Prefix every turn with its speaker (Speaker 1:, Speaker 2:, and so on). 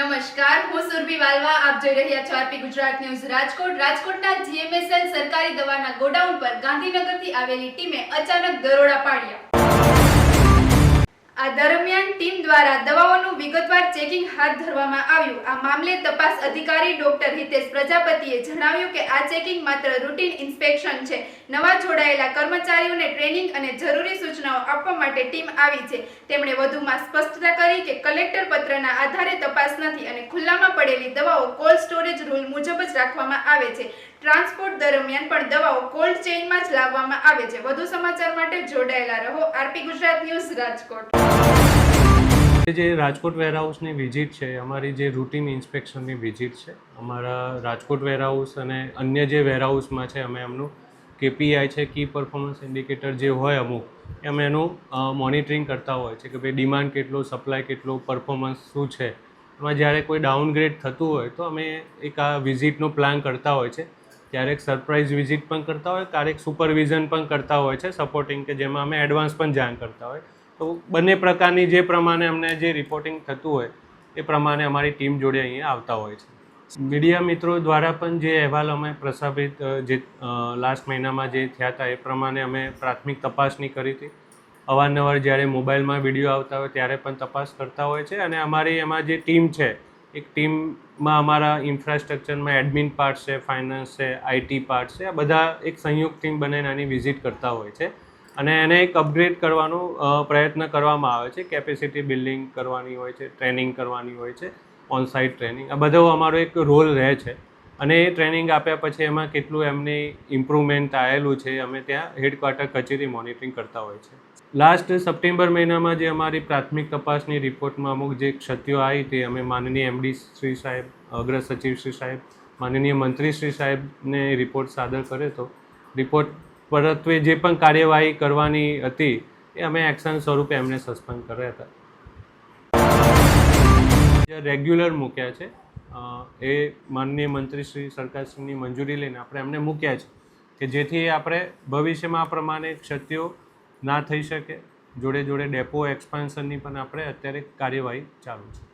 Speaker 1: નમસ્કાર, હું સુરભી વાલવા, આપ જોઈ રહ્યા છો આરપી ગુજરાત ન્યૂઝ રાજકોટ. રાજકોટના જીએમએસએલ સરકારી દવાના ગોડાઉન પર ગાંધીનગરથી આવેલી ટીમે અચાનક દરોડા પાડ્યા. આ દરમિયાન ટીમ દ્વારા દવાઓનું વિગતવાર ચેકિંગ હાથ ધરવામાં આવ્યું. આ મામલે તપાસ અધિકારી ડોક્ટર હિતેશ પ્રજાપતિએ જણાવ્યું કે આ ચેકિંગ માત્ર રૂટીન ઇન્સ્પેક્શન છે. નવા જોડાયેલા કર્મચારીઓને ટ્રેનિંગ અને જરૂરી સૂચનાઓ આપવા માટે ટીમ આવી છે. તેમણે વધુમાં સ્પષ્ટતા કરી કે કલેક્ટર પત્રના આધારે તપાસ નથી અને ખુલ્લામાં પડેલી દવાઓ કોલ્ડ સ્ટોરેજ રૂલ મુજબ રાખવામાં આવે છે. ટ્રાન્સપોર્ટ દરમિયાન પણ દવાઓ કોલ્ડ ચેઇનમાં જ લાવવામાં આવે છે. વધુ સમાચાર માટે જોડાયેલા રહો આરપી ગુજરાત ન્યૂઝ રાજકોટ.
Speaker 2: જે રાજકોટ વેરહાઉસની વિઝિટ છે, અમારી જે રૂટીન ઇન્સ્પેક્શનની વિઝિટ છે, અમારા રાજકોટ વેરહાઉસ અને અન્ય જે વેરહાઉસમાં છે, અમે એમનું કેપીઆઈ છે, કી પરફોર્મન્સ ઇન્ડિકેટર જે હોય અમુક અમે એનું મોનિટરિંગ કરતા હોય છે કે ભાઈ ડિમાન્ડ કેટલો, સપ્લાય કેટલો, પરફોર્મન્સ શું છે. એમાં જ્યારે કોઈ ડાઉનગ્રેડ થતું હોય તો અમે એક આ વિઝિટનો પ્લાન કરતા હોય છે. ક્યારેક સરપ્રાઇઝ વિઝિટ પણ કરતા હોય ક્યારેક સુપરવિઝન પણ કરતા હોય છે સપોર્ટિંગ કે જેમાં અમે એડવાન્સ પણ જાણ કરતા હોય. તો બંને પ્રકારની જે પ્રમાણે અમને જે રિપોર્ટિંગ થતું હોય, એ પ્રમાણે અમારી ટીમ જોડે અહીંયા આવતા હોય છે. મીડિયા મિત્રો દ્વારા પણ જે અહેવાલ અમે પ્રસારિત જે લાસ્ટ મહિનામાં જે થયા હતા, એ પ્રમાણે અમે પ્રાથમિક તપાસણી કરી હતી. અવારનવાર જ્યારે મોબાઈલમાં વીડિયો આવતા હોય ત્યારે પણ તપાસ કરતા હોય છે અને અમારી એમાં જે ટીમ છે, એક ટીમમાં અમારા ઇન્ફ્રાસ્ટ્રક્ચરમાં એડમિન પાર્ટ છે, ફાઇનાન્સ છે, આઈટી પાર્ટ છે, આ બધા એક સંયુક્ત ટીમ બનાવીને આની વિઝિટ કરતા હોય છે અને એને એક અપગ્રેડ કરવાનો પ્રયત્ન કરવામાં આવે છે. કેપેસિટી બિલ્ડિંગ કરવાની હોય છે, ટ્રેનિંગ કરવાની હોય છે ઓન સાઇટ ટ્રેનિંગ, આ બધો અમારો એક રોલ રહે છે અને એ ટ્રેનિંગ આપ્યા પછી એમાં કેટલું એમની ઇમ્પ્રુવમેન્ટ આવેલું છે, અમે ત્યાં હેડક્વાર્ટર કચેરી મોનિટરિંગ કરતા હોય છે. લાસ્ટ સપ્ટેમ્બર મહિનામાં જે અમારી પ્રાથમિક તપાસની રિપોર્ટમાં અમુક જે ક્ષતિઓ આવી તે અમે માનનીય એમડી શ્રી સાહેબ, અગ્ર સચિવ શ્રી સાહેબ, માનનીય મંત્રી શ્રી સાહેબને રિપોર્ટ સાદર કર્યો હતો રિપોર્ટ પરત્વે જે પણ કાર્યવાહી કરવાની હતી એ અમે એક્શન સ્વરૂપે એમને સસ્પેન્ડ કર્યા હતા. રેગ્યુલર મૂક્યા છે એ માનનીય મંત્રી શ્રી સરકારશ્રીની મંજૂરી લઈને આપણે એમને મૂક્યા છે કે જેથી આપણે ભવિષ્યમાં આ પ્રમાણે ક્ષતિઓ ના થઈ શકે. જોડે જોડે ડેપો એક્સપાન્શનની પણ આપણે અત્યારે કાર્યવાહી ચાલુ છે.